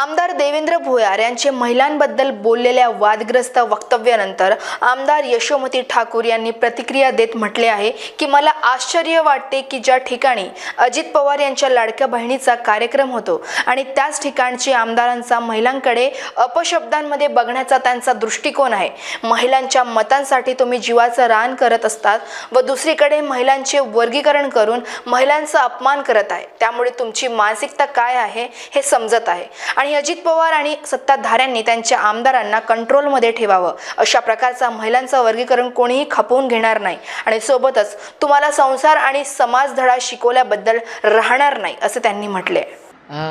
आमदार देवेंद्र भोयार यांचे महिलांबद्दल बोललेल्या वादग्रस्त वक्तव्यानंतर आमदार यशोमती ठाकूर यांनी प्रतिक्रिया देत म्हटले आहे की मला आश्चर्य वाटते की ज्या ठिकाणी अजित पवार यांच्या लाडक्या बहिणीचा कार्यक्रम होतो आणि त्याच ठिकाणची आमदारांचा महिलांकडे अपशब्दांमध्ये बघण्याचा त्यांचा दृष्टिकोन आहे. महिलांच्या मतांसाठी तुम्ही जीवाचं रान करत असतात व दुसरीकडे महिलांचे वर्गीकरण करून महिलांचा अपमान करत आहे. त्यामुळे तुमची मानसिकता काय आहे हे समजत आहे. आणि अजित पवार आणि सत्ताधाऱ्यांनी त्यांच्या आमदारांना कंट्रोलमध्ये ठेवावं. अशा प्रकारचा महिलांचं वर्गीकरण कोणीही खपवून घेणार नाही. आणि सोबतच तुम्हाला संसार आणि समाज धडा शिकवल्याबद्दल राहणार नाही असं त्यांनी म्हटले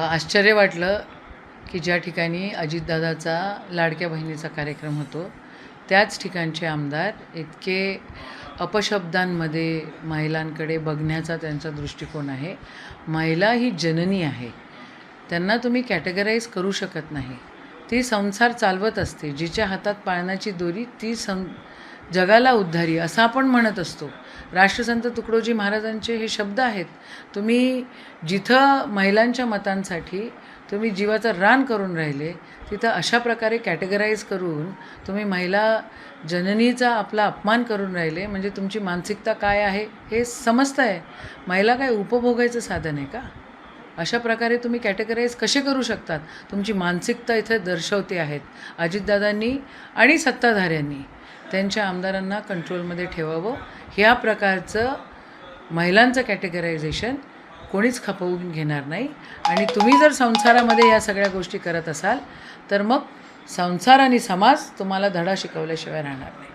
आश्चर्य वाटलं की ज्या ठिकाणी अजितदादाचा लाडक्या बहिणीचा कार्यक्रम होतो त्याच ठिकाणचे आमदार इतके अपशब्दांमध्ये महिलांकडे बघण्याचा त्यांचा दृष्टिकोन आहे. महिला ही जननी आहे. त्यांना तुम्ही कॅटेगराईज करू शकत नाही. ती संसार चालवत असते. जिच्या हातात पाळण्याची दोरी ती सं जगाला उद्धारी असं आपण म्हणत असतो. राष्ट्रसंत तुकडोजी महाराजांचे हे शब्द आहेत. तुम्ही जिथं महिलांच्या मतांसाठी तुम्ही जीवाचं रान करून राहिले तिथं अशा प्रकारे कॅटेगराईज करून तुम्ही महिला जननीचा आपला अपमान करून राहिले. म्हणजे तुमची मानसिकता काय आहे हे समजतं आहे महिला काय उपभोगायचं साधन आहे का? अशा प्रकारे तुम्ही कॅटेगराईज कसे करू शकतात? तुमची मानसिकता इथे दर्शवते आहेत. अजितदादांनी आणि सत्ताधाऱ्यांनी त्यांच्या आमदारांना कंट्रोलमध्ये ठेवावं. ह्या प्रकारचं महिलांचं कॅटेगरायझेशन कोणीच खपवून घेणार नाही. आणि तुम्ही जर संसारामध्ये या सगळ्या गोष्टी करत असाल तर मग संसार आणि समाज तुम्हाला धडा शिकवल्याशिवाय राहणार नाही.